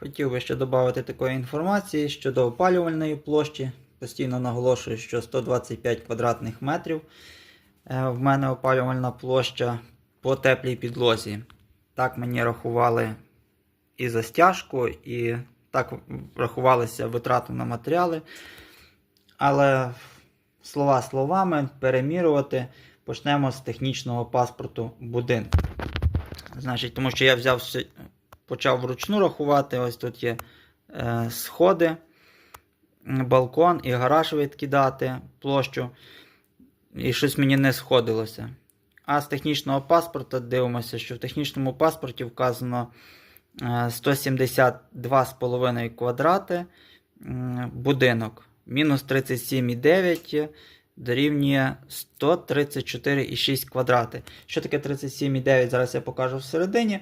Хотів би ще додати такої інформації щодо опалювальної площі. Постійно наголошую, що 125 квадратних метрів е, в мене опалювальна площа по теплій підлозі. Так мені рахували і за стяжку, і так рахувалися витрати на матеріали. Але слова словами перемірювати почнемо з технічного паспорту будинку. Значить, тому що я взяв почав вручну рахувати. Ось тут є е, сходи, балкон і гараж відкидати площу. І щось мені не сходилося. А з технічного паспорта дивимося, що в технічному паспорті вказано е, 172,5 квадрати будинок. Мінус 37,9 дорівнює 134,6 квадрати. Що таке 37,9? Зараз я покажу всередині.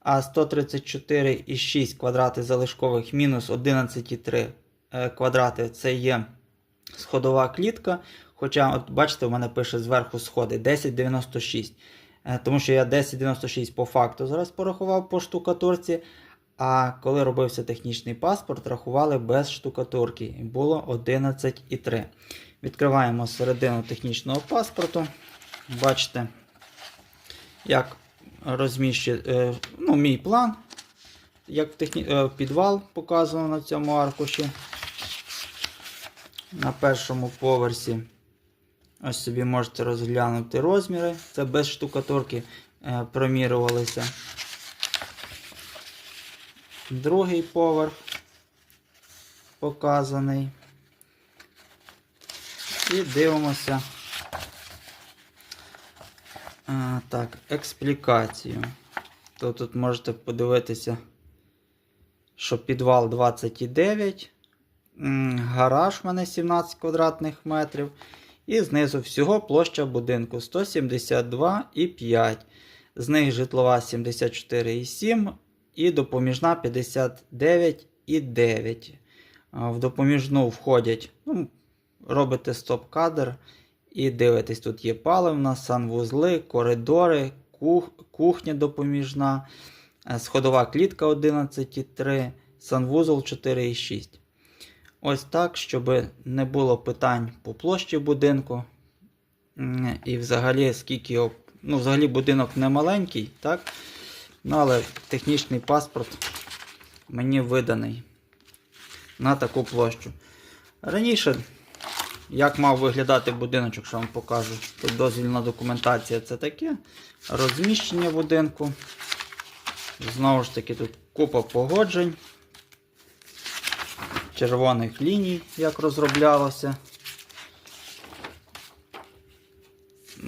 А 134,6 квадрати залишкових мінус 11,3 е, квадрати це є сходова клітка. Хоча, от бачите, у мене пише зверху сходи 10,96. Е, Тому що я 10,96 по факту зараз порахував по штукатурці. А коли робився технічний паспорт, рахували без штукатурки. І було 11,3. Відкриваємо середину технічного паспорту. Бачите, як розміщує е, ну, мій план. Як в техні... е, підвал показано на цьому аркуші. На першому поверсі. Ось собі можете розглянути розміри. Це без штукатурки е, промірювалися. Другий поверх показаний. І дивимося. Так, експлікацію. То тут можете подивитися, що підвал 29, гараж в мене 17 квадратних метрів. І знизу всього площа будинку 172,5. З них житлова 74,7 і допоміжна 59,9. В допоміжну входять, ну, робите стоп-кадр і дивитесь, тут є паливна, санвузли, коридори, кух, кухня допоміжна, е, сходова клітка 11,3, санвузол 4,6. Ось так, щоб не було питань по площі будинку. І взагалі, скільки його. Ну, взагалі будинок не маленький, так? Ну, але технічний паспорт мені виданий на таку площу. Раніше, як мав виглядати будиночок, що вам покажу. Тут дозвільна документація це таке. Розміщення будинку. Знову ж таки, тут купа погоджень. Червоних ліній, як розроблялося.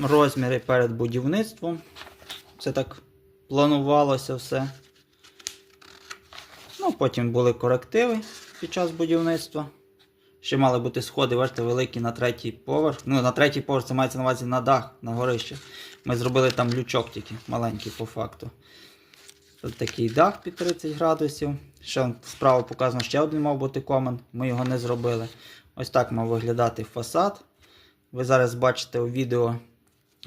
Розміри перед будівництвом. Це так планувалося все. Ну, потім були корективи під час будівництва. Ще мали бути сходи, бачите, великі на третій поверх. Ну, на третій поверх це мається на увазі на дах, на горище. Ми зробили там лючок тільки, маленький по факту. Тут такий дах під 30 градусів. Ще справа показано, ще один мав бути комен. Ми його не зробили. Ось так мав виглядати фасад. Ви зараз бачите у відео,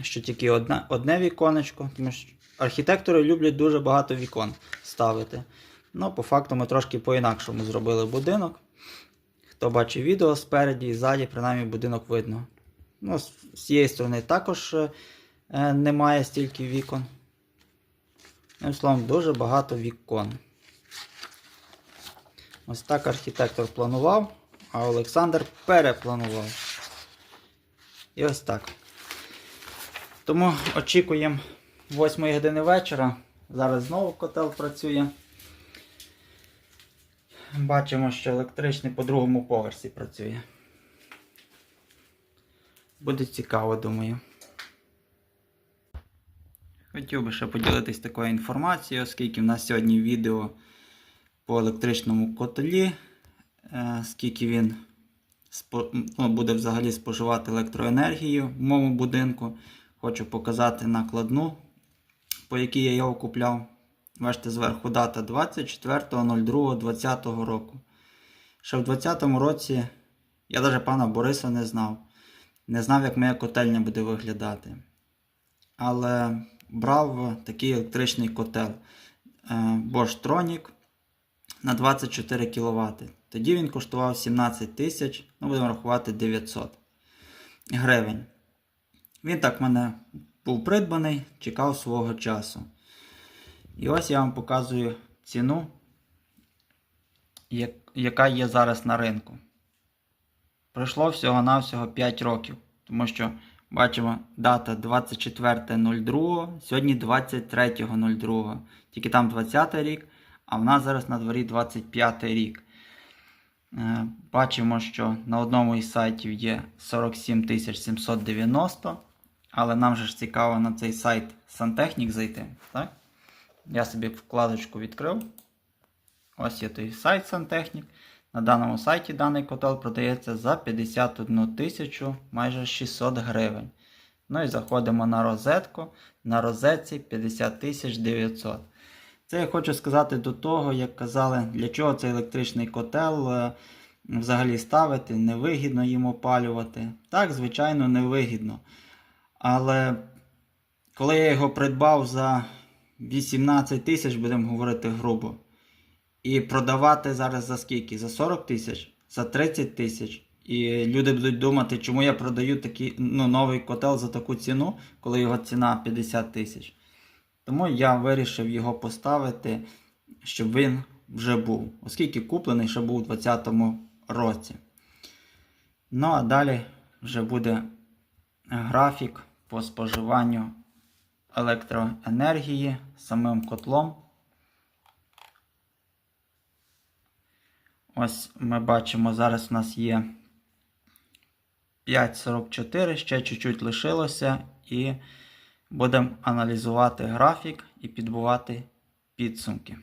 що тільки одне, одне віконечко. Тому що архітектори люблять дуже багато вікон ставити. Ну, по факту ми трошки по-інакшому зробили будинок. Хто бачив відео спереді і ззаді, принаймні будинок видно. Ну, з цієї сторони також е, е, немає стільки вікон. Одним словом, дуже багато вікон. Ось так архітектор планував, а Олександр перепланував. І ось так. Тому очікуємо 8 години вечора. Зараз знову котел працює. Бачимо, що електричний по другому поверсі працює. Буде цікаво, думаю. Хотів би ще поділитись такою інформацією, оскільки в нас сьогодні відео по електричному котлі, е, скільки він ну, буде взагалі споживати електроенергію в моєму будинку. Хочу показати накладну, по якій я його купляв. Бачите, зверху дата 24.02.2020 року. Ще в 2020 році я навіть пана Бориса не знав. Не знав, як моя котельня буде виглядати. Але брав такий електричний котел е, Bosch Tronic на 24 кВт. Тоді він коштував 17 тисяч, ну будемо рахувати 900 гривень. Він так в мене був придбаний, чекав свого часу. І ось я вам показую ціну, яка є зараз на ринку. Пройшло всього-навсього 5 років, тому що бачимо дата 24.02, сьогодні 23.02. Тільки там 20 рік, а в нас зараз на дворі 25 рік. Е, Бачимо, що на одному із сайтів є 47 790, але нам же ж цікаво на цей сайт Сантехнік зайти. Так? Я собі вкладочку відкрив. Ось є той сайт Сантехнік. На даному сайті даний котел продається за 51 тисячу майже 600 гривень. Ну і заходимо на розетку. На розетці 50 тисяч 900. Це я хочу сказати до того, як казали, для чого цей електричний котел е, взагалі ставити, невигідно їм опалювати. Так, звичайно, невигідно. Але коли я його придбав за 18 тисяч, будемо говорити грубо, і продавати зараз за скільки? За 40 тисяч, за 30 тисяч. І люди будуть думати, чому я продаю такий ну, новий котел за таку ціну, коли його ціна 50 тисяч. Тому я вирішив його поставити, щоб він вже був, оскільки куплений ще був у 2020 році. Ну а далі вже буде графік по споживанню електроенергії самим котлом. Ось ми бачимо, зараз у нас є 5.44, ще чуть-чуть лишилося, і будемо аналізувати графік і підбувати підсумки.